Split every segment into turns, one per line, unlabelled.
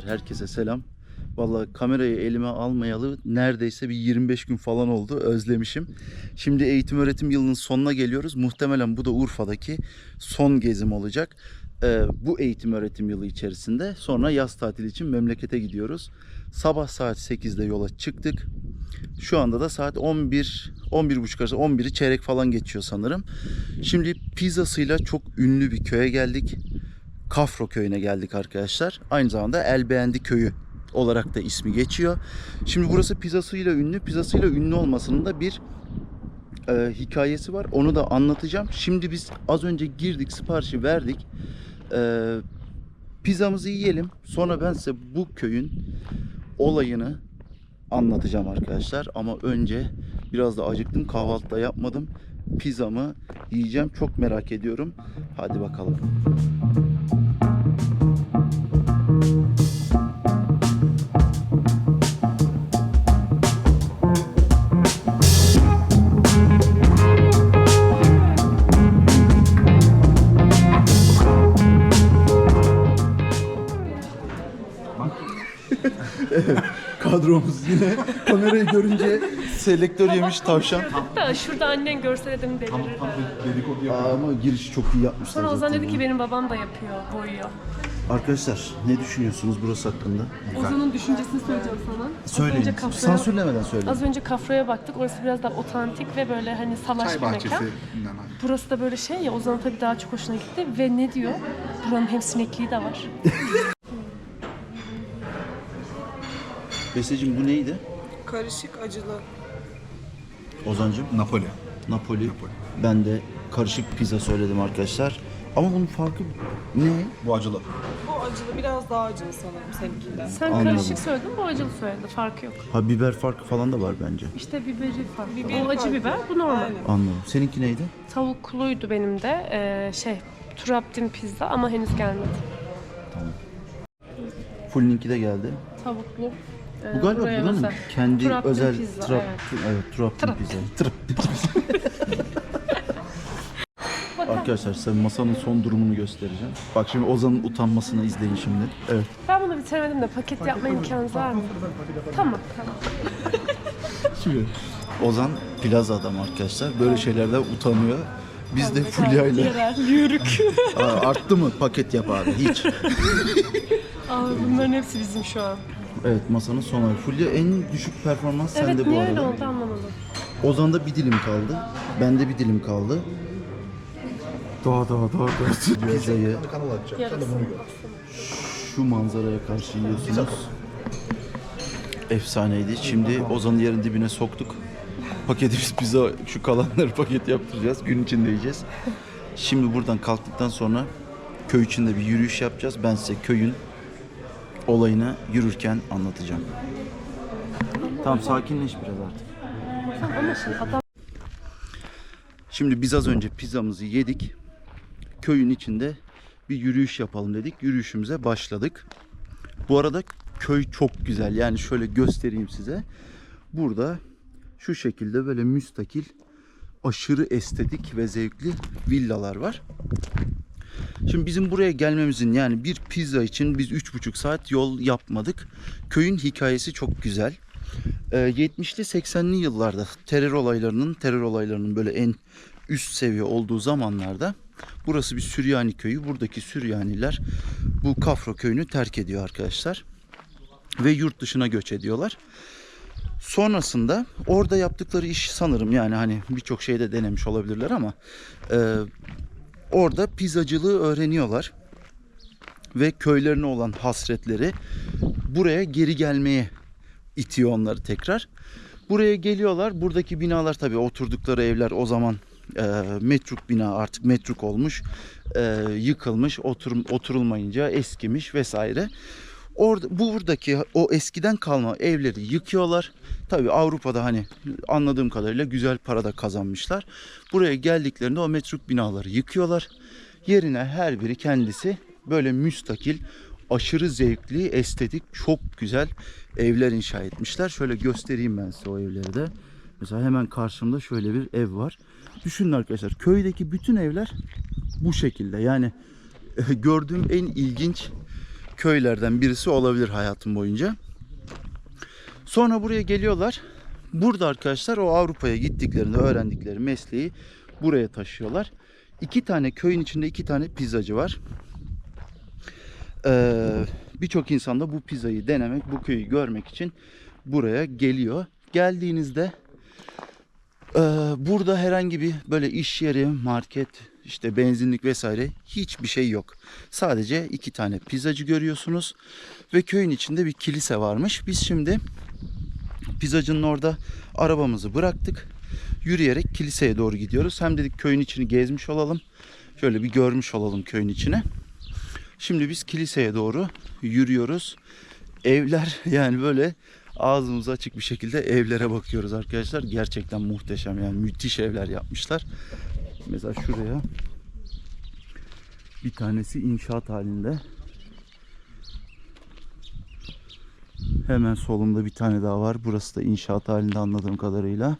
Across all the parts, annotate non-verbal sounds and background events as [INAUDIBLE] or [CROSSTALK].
Arkadaşlar herkese selam. Vallahi kamerayı elime almayalı neredeyse bir 25 gün falan oldu. Özlemişim. Şimdi eğitim öğretim yılının sonuna geliyoruz. Muhtemelen bu da Urfa'daki son gezim olacak. Ee, bu eğitim öğretim yılı içerisinde sonra yaz tatili için memlekete gidiyoruz. Sabah saat 8'de yola çıktık. Şu anda da saat 11 11.30 arası 11'i çeyrek falan geçiyor sanırım. Şimdi pizzasıyla çok ünlü bir köye geldik. Kafro köyüne geldik arkadaşlar. Aynı zamanda Elbeğendi köyü olarak da ismi geçiyor. Şimdi burası pizzasıyla ünlü. Pizzasıyla ünlü olmasının da bir e, hikayesi var. Onu da anlatacağım. Şimdi biz az önce girdik, siparişi verdik. E, pizzamızı yiyelim. Sonra ben size bu köyün olayını anlatacağım arkadaşlar. Ama önce biraz da acıktım. Kahvaltı da yapmadım. Pizzamı yiyeceğim. Çok merak ediyorum. Hadi bakalım. Kadromuz yine kamerayı görünce selektör yemiş tavşan.
Da şurada annen görse dedim delirir.
Aa, ama girişi çok iyi yapmışlar.
Sonra Ozan
zaten
dedi
ya.
ki benim babam da yapıyor, boyuyor.
Arkadaşlar ne düşünüyorsunuz burası hakkında?
Ozan'ın düşüncesini söyleyeceğim sana. Az
Söyleyin.
önce kafraya,
Sansürlemeden söyleyin.
az önce kafraya baktık. Orası biraz daha otantik ve böyle hani salaş bir mekan. Burası da böyle şey ya Ozan'ın tabii daha çok hoşuna gitti. Ve ne diyor? Buranın hem sinekliği de var. [LAUGHS]
Beseciğim bu neydi?
Karışık acılı.
Ozancığım?
Napoli.
Napoli. Ben de karışık pizza söyledim arkadaşlar. Ama bunun farkı ne?
Bu acılı.
Bu acılı biraz daha acılı sanırım seninkinden.
Sen
Anladım.
karışık söyledin, bu acılı söyledi. Farkı yok.
Ha biber farkı falan da var bence.
İşte biberi farklı.
Biberi
o acı
farklı.
biber, bu normal.
Aynen.
Anladım. Seninki neydi?
Tavukluydu benim de. Ee, şey, Turabdin pizza ama henüz gelmedi.
Fullinki de geldi.
Tavuklu.
Bu galiba
buraya
buranın
özel.
kendi
Turabdin
özel
pizza,
trap,
evet.
evet, Turaptin pizza. Traptin Arkadaşlar size masanın son durumunu göstereceğim. Bak şimdi Ozan'ın utanmasını izleyin şimdi. Evet.
Ben bunu bitiremedim de paket yapma imkanı var mı? Tamam, tamam.
Şimdi Ozan plaza adam arkadaşlar. Böyle şeylerden utanıyor. Biz de Fulya ile
Yerel, yürük.
Aa, arttı mı paket yap abi hiç.
Abi bunların hepsi bizim şu an.
Evet masanın son hali. Fulya en düşük performans
Evet,
sende bu
niye öyle
arada.
oldu anlamadım.
Ozan'da bir dilim kaldı. Bende bir dilim kaldı. Daha daha daha daha. Pizzayı şu manzaraya karşı yiyorsunuz. Efsaneydi. Şimdi Ozan'ın yerin dibine soktuk. Paketimiz pizza, şu kalanları paket yaptıracağız. Gün içinde yiyeceğiz. Şimdi buradan kalktıktan sonra köy içinde bir yürüyüş yapacağız. Ben size köyün olayını yürürken anlatacağım. Tamam sakinleş biraz artık.
Ama şimdi adam
Şimdi biz az önce pizzamızı yedik. Köyün içinde bir yürüyüş yapalım dedik. Yürüyüşümüze başladık. Bu arada köy çok güzel. Yani şöyle göstereyim size. Burada şu şekilde böyle müstakil, aşırı estetik ve zevkli villalar var. Şimdi bizim buraya gelmemizin yani bir pizza için biz 3,5 saat yol yapmadık. Köyün hikayesi çok güzel. Ee, 70'li 80'li yıllarda terör olaylarının terör olaylarının böyle en üst seviye olduğu zamanlarda burası bir Süryani köyü. Buradaki Süryaniler bu Kafro köyünü terk ediyor arkadaşlar. Ve yurt dışına göç ediyorlar. Sonrasında orada yaptıkları iş sanırım yani hani birçok şeyde denemiş olabilirler ama e, orada pizzacılığı öğreniyorlar. Ve köylerine olan hasretleri buraya geri gelmeye itiyor onları tekrar. Buraya geliyorlar. Buradaki binalar tabii oturdukları evler o zaman e, metruk bina artık metruk olmuş. E, yıkılmış, otur, oturulmayınca eskimiş vesaire. Orada buradaki o eskiden kalma evleri yıkıyorlar. Tabii Avrupa'da hani anladığım kadarıyla güzel para da kazanmışlar. Buraya geldiklerinde o metruk binaları yıkıyorlar. Yerine her biri kendisi böyle müstakil, aşırı zevkli, estetik, çok güzel evler inşa etmişler. Şöyle göstereyim ben size o evleri de. Mesela hemen karşımda şöyle bir ev var. Düşünün arkadaşlar köydeki bütün evler bu şekilde. Yani [LAUGHS] gördüğüm en ilginç köylerden birisi olabilir hayatım boyunca. Sonra buraya geliyorlar. Burada arkadaşlar o Avrupa'ya gittiklerinde öğrendikleri mesleği buraya taşıyorlar. İki tane köyün içinde iki tane pizzacı var. Ee, Birçok insan da bu pizzayı denemek, bu köyü görmek için buraya geliyor. Geldiğinizde e, burada herhangi bir böyle iş yeri, market, işte benzinlik vesaire hiçbir şey yok. Sadece iki tane pizzacı görüyorsunuz ve köyün içinde bir kilise varmış. Biz şimdi pizzacının orada arabamızı bıraktık. Yürüyerek kiliseye doğru gidiyoruz. Hem dedik köyün içini gezmiş olalım. Şöyle bir görmüş olalım köyün içine. Şimdi biz kiliseye doğru yürüyoruz. Evler [LAUGHS] yani böyle ağzımız açık bir şekilde evlere bakıyoruz arkadaşlar. Gerçekten muhteşem yani müthiş evler yapmışlar. Mesela şuraya bir tanesi inşaat halinde. Hemen solumda bir tane daha var. Burası da inşaat halinde anladığım kadarıyla.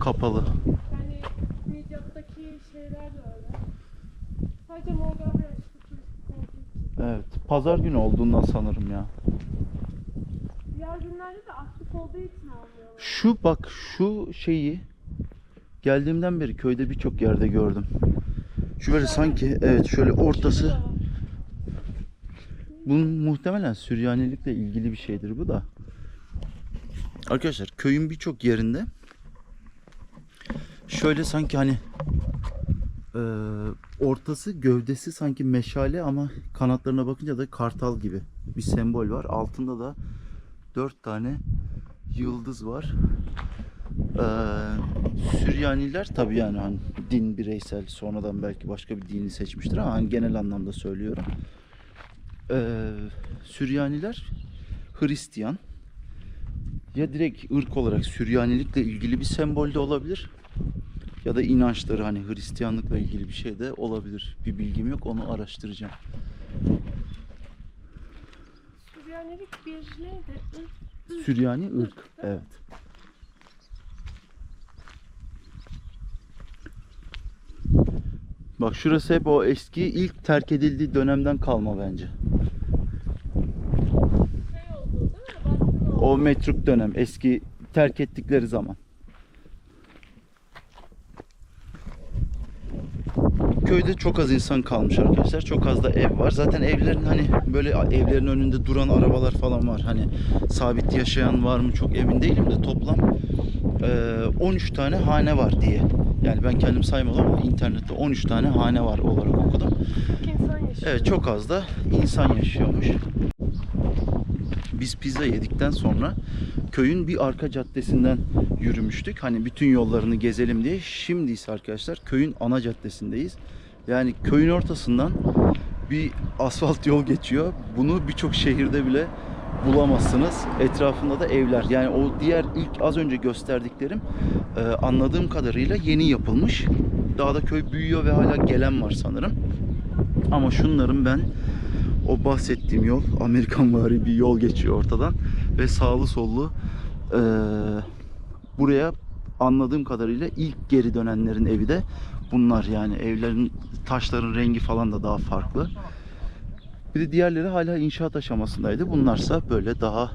Kapalı.
Yani şeyler de öyle. Sadece.
Evet. Pazar günü olduğundan sanırım ya.
Diğer günlerde de aktif olduğu için almıyorlar.
Şu bak şu şeyi geldiğimden beri köyde birçok yerde gördüm. Şu böyle sanki evet şöyle ortası bunun muhtemelen Süryanilikle ilgili bir şeydir bu da. Arkadaşlar köyün birçok yerinde şöyle sanki hani eee, ortası gövdesi sanki meşale ama kanatlarına bakınca da kartal gibi bir sembol var. Altında da dört tane yıldız var. Ee, Süryaniler tabi yani hani din bireysel sonradan belki başka bir dini seçmiştir ama hani genel anlamda söylüyorum. Ee, Süryaniler Hristiyan ya direkt ırk olarak Süryanilikle ilgili bir sembol de olabilir ya da inançları hani Hristiyanlıkla ilgili bir şey de olabilir. Bir bilgim yok onu araştıracağım.
Süryanilik bir neydi?
Süryani ırk. Evet. Bak şurası hep o eski ilk terk edildiği dönemden kalma bence.
Şey oldu.
O metruk dönem eski terk ettikleri zaman. Köyde çok az insan kalmış arkadaşlar. Çok az da ev var. Zaten evlerin hani böyle evlerin önünde duran arabalar falan var. Hani sabit yaşayan var mı çok emin değilim de toplam eee, 13 tane hane var diye. Yani ben kendim saymadım ama internette 13 tane hane var olarak okudum.
Çok insan yaşıyor.
Evet çok az da insan yaşıyormuş. Biz pizza yedikten sonra köyün bir arka caddesinden yürümüştük. Hani bütün yollarını gezelim diye. Şimdi ise arkadaşlar köyün ana caddesindeyiz. Yani köyün ortasından bir asfalt yol geçiyor. Bunu birçok şehirde bile bulamazsınız. Etrafında da evler. Yani o diğer ilk az önce gösterdiklerim e, anladığım kadarıyla yeni yapılmış. Daha da köy büyüyor ve hala gelen var sanırım. Ama şunların ben o bahsettiğim yol Amerikan vari bir yol geçiyor ortadan ve sağlı sollu eee, buraya anladığım kadarıyla ilk geri dönenlerin evi de bunlar yani evlerin taşların rengi falan da daha farklı. Bir de diğerleri hala inşaat aşamasındaydı. Bunlarsa böyle daha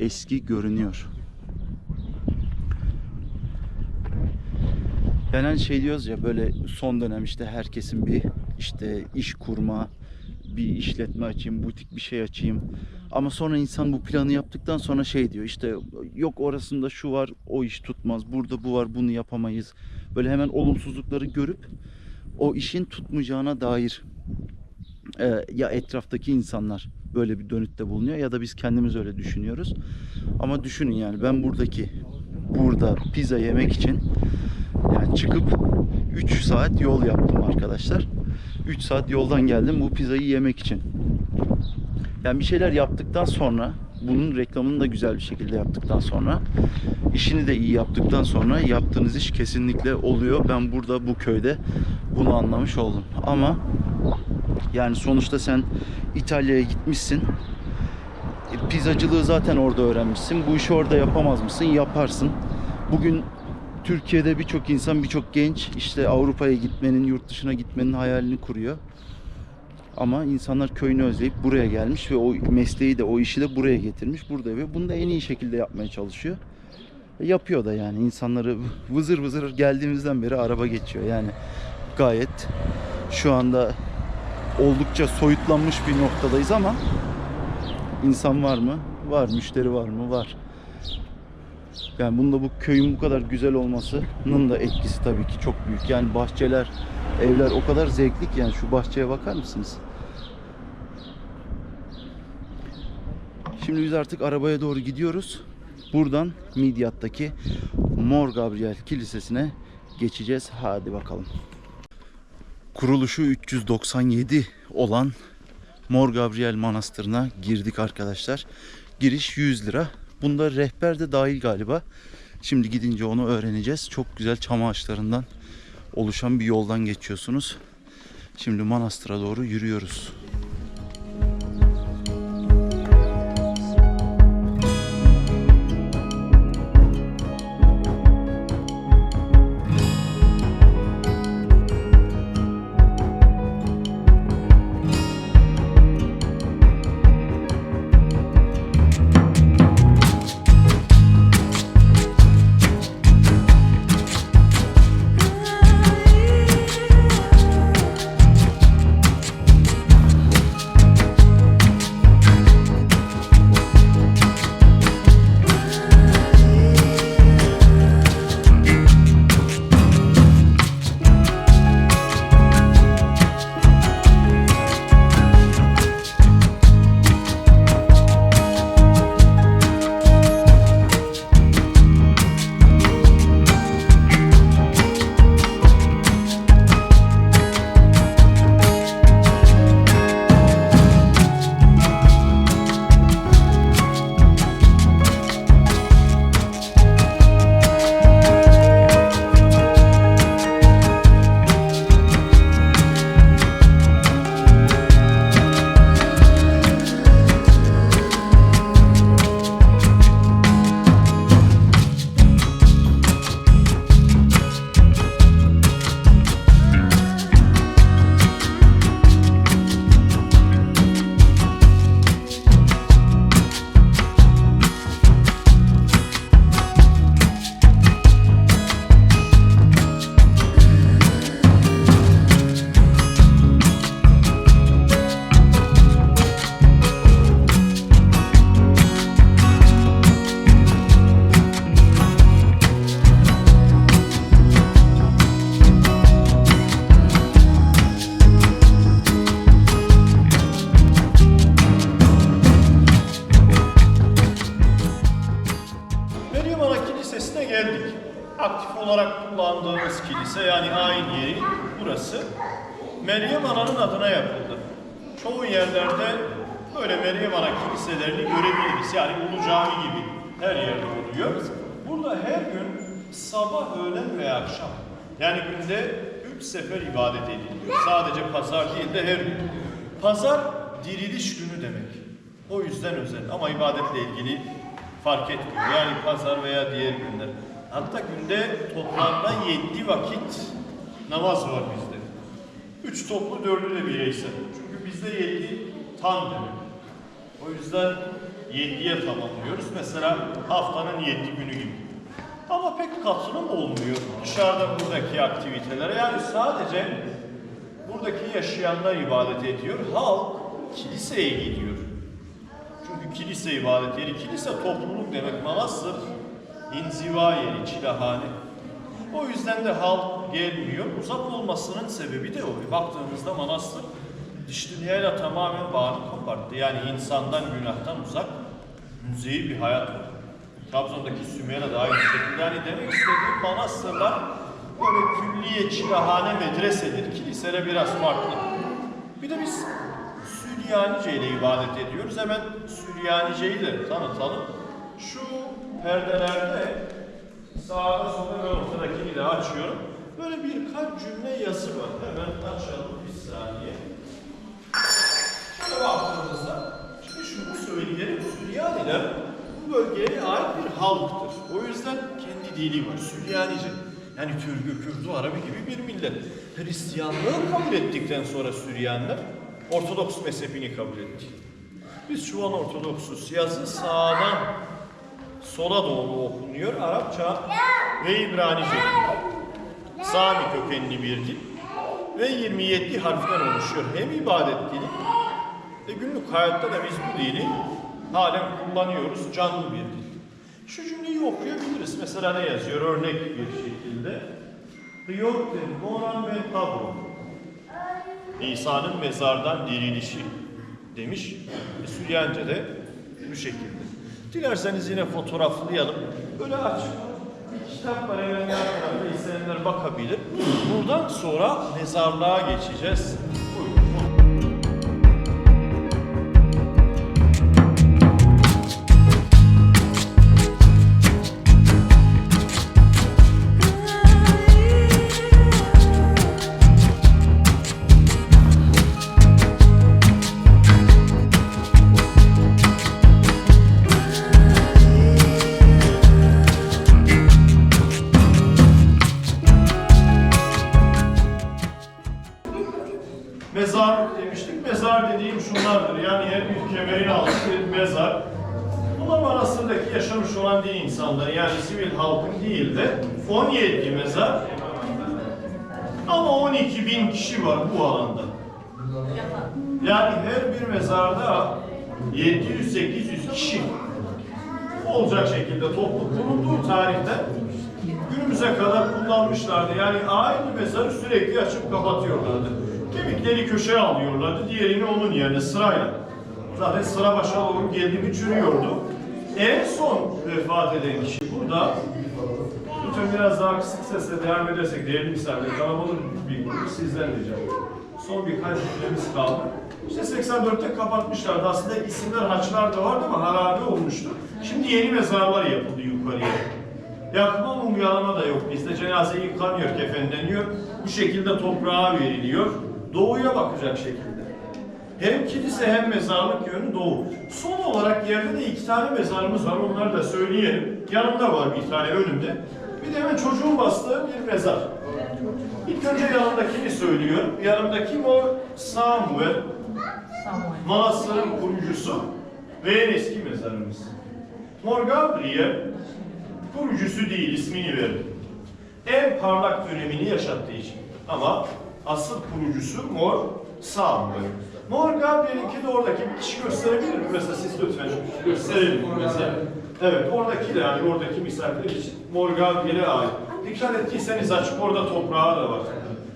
eski görünüyor. Yani hani şey diyoruz ya böyle son dönem işte herkesin bir işte iş kurma, bir işletme açayım, butik bir şey açayım. Ama sonra insan bu planı yaptıktan sonra şey diyor işte yok orasında şu var o iş tutmaz, burada bu var bunu yapamayız. Böyle hemen olumsuzlukları görüp o işin tutmayacağına dair e, ya etraftaki insanlar böyle bir dönütte bulunuyor ya da biz kendimiz öyle düşünüyoruz. Ama düşünün yani ben buradaki burada pizza yemek için yani çıkıp 3 saat yol yaptım arkadaşlar. 3 saat yoldan geldim bu pizzayı yemek için. Yani bir şeyler yaptıktan sonra bunun reklamını da güzel bir şekilde yaptıktan sonra işini de iyi yaptıktan sonra yaptığınız iş kesinlikle oluyor. Ben burada bu köyde bunu anlamış oldum. Ama yani sonuçta sen İtalya'ya gitmişsin. E, Pizzacılığı zaten orada öğrenmişsin. Bu işi orada yapamaz mısın? Yaparsın. Bugün Türkiye'de birçok insan, birçok genç işte Avrupa'ya gitmenin, yurt dışına gitmenin hayalini kuruyor. Ama insanlar köyünü özleyip buraya gelmiş ve o mesleği de o işi de buraya getirmiş burada ve bunu da en iyi şekilde yapmaya çalışıyor. E, Yapıyor da yani insanları vızır vızır geldiğimizden beri araba geçiyor yani gayet şu anda oldukça soyutlanmış bir noktadayız ama insan var mı? Var. Müşteri var mı? Var. Yani bunda bu köyün bu kadar güzel olmasının da etkisi tabii ki çok büyük. Yani bahçeler, evler o kadar zevkli ki yani şu bahçeye bakar mısınız? Şimdi biz artık arabaya doğru gidiyoruz. Buradan Midyat'taki Mor Gabriel Kilisesi'ne geçeceğiz. Hadi bakalım. Kuruluşu 397 olan Mor Gabriel Manastırı'na girdik arkadaşlar. Giriş 100 lira. Bunda rehber de dahil galiba. Şimdi gidince onu öğreneceğiz. Çok güzel çam ağaçlarından oluşan bir yoldan geçiyorsunuz. Şimdi manastıra doğru yürüyoruz.
Meryem Ana'nın adına yapıldı. Çoğu yerlerde böyle Meryem Ana kiliselerini görebiliriz. Yani Ulu Cami gibi her yerde oluyor. Burada her gün sabah, öğlen ve akşam yani günde üç sefer ibadet ediliyor. Sadece pazar değil de her gün. Pazar diriliş günü demek. O yüzden özel ama ibadetle ilgili fark etmiyor. Yani pazar veya diğer günler. Hatta günde toplamda yedi vakit namaz var bizde. Üç toplu, dördü de bireysel. Çünkü bizde yedi tam demek. O yüzden yediye tamamlıyoruz. Mesela haftanın yedi günü gibi. Ama pek katılım olmuyor dışarıda buradaki aktivitelere. Yani sadece buradaki yaşayanlar ibadet ediyor. Halk kiliseye gidiyor. Çünkü kilise ibadet yeri, kilise topluluk demek. Manastır inziva yeri, çilahane. O yüzden de halk gelmiyor. Uzak olmasının sebebi de o. Baktığımızda manastır dış tamamen bağını koparttı. Yani insandan, günahtan uzak, müzeyi bir hayat var. Trabzon'daki Sümeyye'de de aynı şekilde. Yani demek istediğim manastırlar böyle külliye, çilahane, medresedir. Kiliseler biraz farklı. Bir de biz Süryanice ile ibadet ediyoruz. Hemen Süryanice'yi de tanıtalım. Şu perdelerde sağda solda ve ortadakini de açıyorum. Böyle birkaç cümle yazı var. Hemen açalım bir saniye. Şöyle baktığımızda, şimdi şunu söyleyelim, Süryaniler bu bölgeye ait bir halktır. O yüzden kendi dili var, Süryanice. Yani Türk'ü, Kürdü, Arabi gibi bir millet. Hristiyanlığı kabul ettikten sonra Süryaniler Ortodoks mezhebini kabul ettik. Biz şu an Ortodoksuz. Yazı sağdan sola doğru okunuyor. Arapça ve İbranice. Sami kökenli bir dil ve 27 harften oluşuyor. Hem ibadet dili ve günlük hayatta da biz bu dili halen kullanıyoruz. Canlı bir dil. Şu cümleyi okuyabiliriz. Mesela ne yazıyor? Örnek bir şekilde. Riyotten moran ben tabro. İsa'nın mezardan dirilişi demiş. E, de bu şekilde. Dilerseniz yine fotoğraflayalım. Böyle aç. Bir kitap var hemen yan tarafta isteyenler bakabilir. Buradan sonra mezarlığa geçeceğiz. Mezar demiştik. Mezar dediğim şunlardır. Yani her bir kemerin altı bir mezar. Bunlar arasındaki yaşamış olan din insanları yani sivil halkın değil de 17 mezar ama 12 bin kişi var bu alanda. Yani her bir mezarda 700-800 kişi olacak şekilde toplu bulunduğu tarihte günümüze kadar kullanmışlardı. Yani aynı mezarı sürekli açıp kapatıyorlardı. Kemikleri köşeye alıyorlardı, diğerini onun yerine sırayla. Zaten sıra başa doğru geldi mi çürüyordu. En son vefat eden kişi burada. Lütfen biraz daha kısık sesle devam edersek değerli misafirler, kalabalık bir grup sizden diyeceğim. Son birkaç cümlemiz kaldı. İşte 84'te kapatmışlardı. Aslında isimler haçlar da vardı ama harabe olmuştu. Şimdi yeni mezarlar yapıldı yukarıya. Yakma mumyalama da yok. Bizde cenaze yıkanıyor, kefenleniyor. Bu şekilde toprağa veriliyor. Doğuya bakacak şekilde. Hem kilise hem mezarlık yönü doğu. Son olarak yerde de iki tane mezarımız var. Onları da söyleyelim. Yanımda var bir tane önümde. Bir de hemen çocuğun bastığı bir mezar. İlk önce yanımdakini söylüyorum. Yanımdaki o Samuel. Manastırın kurucusu ve en eski mezarımız. Mor Gabriel kurucusu değil ismini verdi. En parlak dönemini yaşattığı için. Ama asıl kurucusu Mor Samuel. Mor Gabriel'inki de oradaki bir kişi gösterebilir mi? Mesela siz lütfen gösterelim mesela. Evet oradaki de yani oradaki misafirler için Mor Gabriel'e ait. Dikkat ettiyseniz açık orada toprağı da var.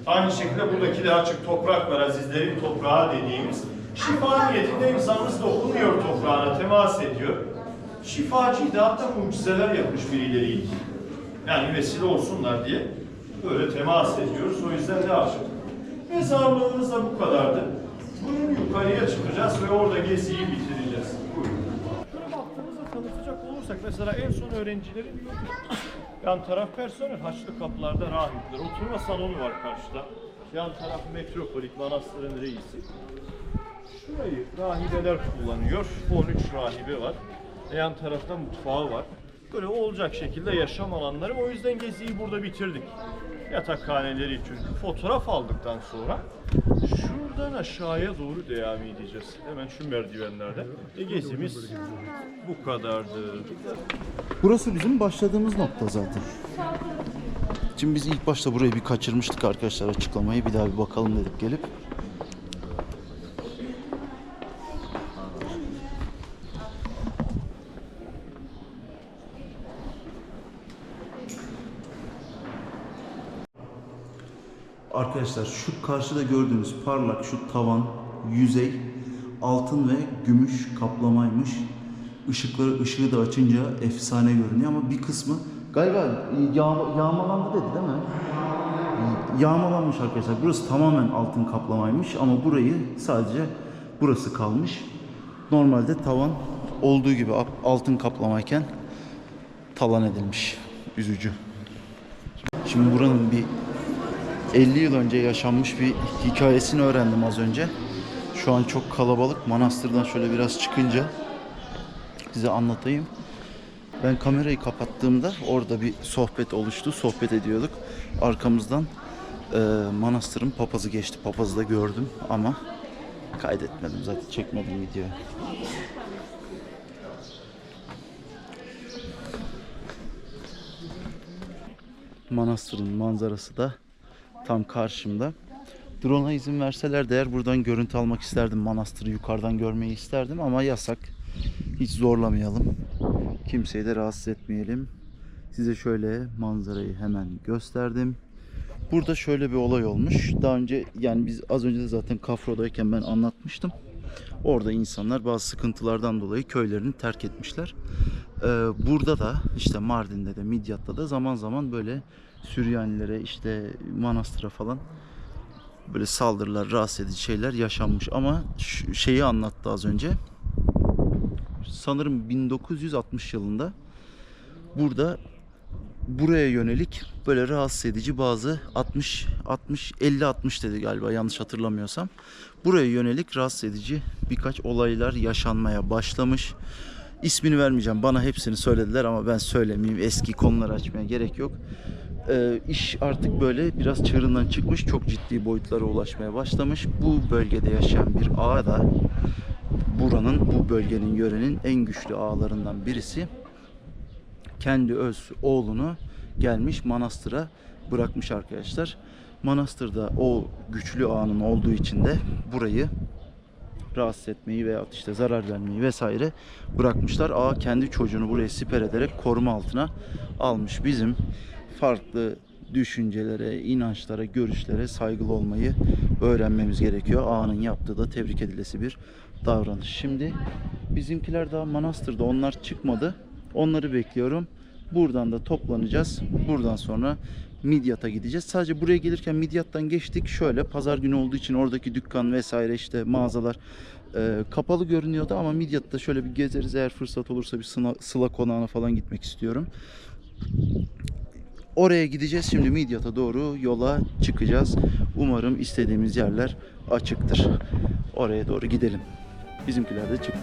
Aynı şekilde buradaki de açık toprak var azizlerin toprağı dediğimiz. Şifa niyetinde insanımız dokunuyor toprağına, temas ediyor. Şifacıydı hatta mucizeler yapmış birileri. Yani vesile olsunlar diye böyle temas ediyoruz. O yüzden de aşık. Mezarlığımız da bu kadardı. Bunun yukarıya çıkacağız ve orada geziyi bitireceğiz. Buyurun. Baktığımızda tanıtacak olursak mesela en son öğrencilerin yan taraf personel Haçlı kapılarda rahipler. Oturma salonu var karşıda. Yan taraf metropolit manastırın reisi. Şurayı rahibeler kullanıyor. 13 rahibe var. Yan tarafta mutfağı var. Böyle olacak şekilde yaşam alanları. O yüzden geziyi burada bitirdik. Yatakhaneleri çünkü fotoğraf aldıktan sonra şuradan aşağıya doğru devam edeceğiz. Hemen şu merdivenlerde. E gezimiz bu kadardı.
Burası bizim başladığımız nokta zaten. Şimdi biz ilk başta burayı bir kaçırmıştık arkadaşlar açıklamayı. Bir daha bir bakalım dedik gelip. Arkadaşlar şu karşıda gördüğünüz parlak şu tavan, yüzey altın ve gümüş kaplamaymış. Işıkları ışığı da açınca efsane görünüyor ama bir kısmı galiba yağma, yağmalandı dedi değil mi? Yağmalanmış arkadaşlar. Burası tamamen altın kaplamaymış ama burayı sadece burası kalmış. Normalde tavan olduğu gibi altın kaplamayken talan edilmiş. Üzücü. Şimdi buranın bir 50 yıl önce yaşanmış bir hikayesini öğrendim az önce. Şu an çok kalabalık. Manastırdan şöyle biraz çıkınca size anlatayım. Ben kamerayı kapattığımda orada bir sohbet oluştu. Sohbet ediyorduk. Arkamızdan e, manastırın papazı geçti. Papazı da gördüm ama Kaydetmedim zaten çekmedim videoyu. Manastırın manzarası da tam karşımda. Drone'a izin verseler de eğer buradan görüntü almak isterdim. Manastırı yukarıdan görmeyi isterdim ama yasak. Hiç zorlamayalım. Kimseyi de rahatsız etmeyelim. Size şöyle manzarayı hemen gösterdim. Burada şöyle bir olay olmuş. Daha önce yani biz az önce de zaten Kafro'dayken ben anlatmıştım. Orada insanlar bazı sıkıntılardan dolayı köylerini terk etmişler. Ee, burada da işte Mardin'de de Midyat'ta da zaman zaman böyle Süryanilere işte manastıra falan böyle saldırılar, rahatsız edici şeyler yaşanmış. Ama şeyi anlattı az önce. Sanırım 1960 yılında burada buraya yönelik böyle rahatsız edici bazı 60 60 50 60 dedi galiba yanlış hatırlamıyorsam. Buraya yönelik rahatsız edici birkaç olaylar yaşanmaya başlamış. İsmini vermeyeceğim. Bana hepsini söylediler ama ben söylemeyeyim. Eski konuları açmaya gerek yok. Ee, iş artık böyle biraz çığırından çıkmış. Çok ciddi boyutlara ulaşmaya başlamış. Bu bölgede yaşayan bir ağa da buranın, bu bölgenin, yörenin en güçlü ağlarından birisi kendi öz oğlunu gelmiş manastıra bırakmış arkadaşlar. Manastırda o güçlü ağanın olduğu için de burayı rahatsız etmeyi veya işte zarar vermeyi vesaire bırakmışlar. Ağa kendi çocuğunu buraya siper ederek koruma altına almış. Bizim farklı düşüncelere, inançlara, görüşlere saygılı olmayı öğrenmemiz gerekiyor. Ağanın yaptığı da tebrik edilesi bir davranış. Şimdi bizimkiler daha manastırda onlar çıkmadı. Onları bekliyorum. Buradan da toplanacağız. Buradan sonra Midyat'a gideceğiz. Sadece buraya gelirken Midyat'tan geçtik. Şöyle pazar günü olduğu için oradaki dükkan vesaire işte mağazalar e, kapalı görünüyordu ama Midyat'ta şöyle bir gezeriz. Eğer fırsat olursa bir Sıla, Sıla konağına falan gitmek istiyorum. Oraya gideceğiz. Şimdi Midyat'a doğru yola çıkacağız. Umarım istediğimiz yerler açıktır. Oraya doğru gidelim. Bizimkiler de çıktı.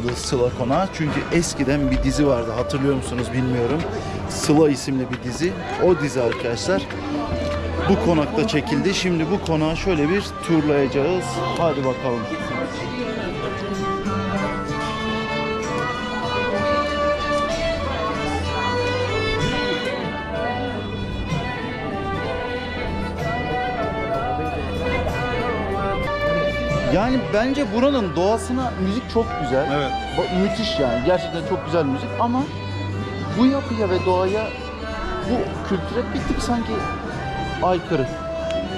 Adı Sıla Konağı? Çünkü eskiden bir dizi vardı hatırlıyor musunuz bilmiyorum. Sıla isimli bir dizi. O dizi arkadaşlar bu konakta çekildi. Şimdi bu konağı şöyle bir turlayacağız. Hadi bakalım. Yani bence buranın doğasına müzik çok güzel.
Evet.
Ba- Müthiş yani. Gerçekten çok güzel müzik ama bu yapıya ve doğaya bu kültüre bir tık sanki aykırı.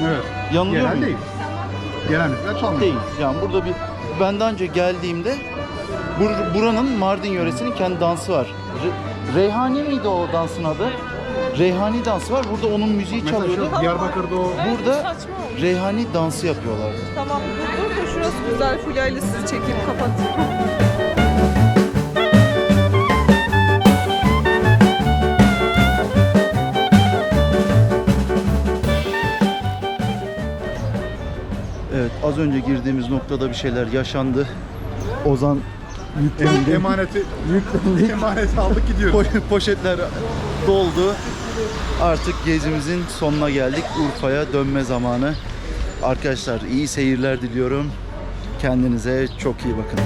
Evet.
Yanılıyor
Genel
muyum?
değil. Genellikle çalmıyor.
Değil. Yani burada bir ben daha önce geldiğimde bur- buranın Mardin yöresinin kendi dansı var. Re- Reyhani miydi o dansın adı? Reyhani dansı var. Burada onun müziği
Mesela
çalıyordu.
şu Diyarbakır'da o
Burada-
saçma.
Reyhani dansı yapıyorlardı.
Tamam dur dur da şurası güzel fulyayla sizi çekeyim kapat.
Evet az önce girdiğimiz noktada bir şeyler yaşandı. Ozan yüklendi.
emaneti emaneti aldık gidiyoruz.
Po- poşetler doldu. Artık gezimizin sonuna geldik. Urfa'ya dönme zamanı. Arkadaşlar iyi seyirler diliyorum. Kendinize çok iyi bakın.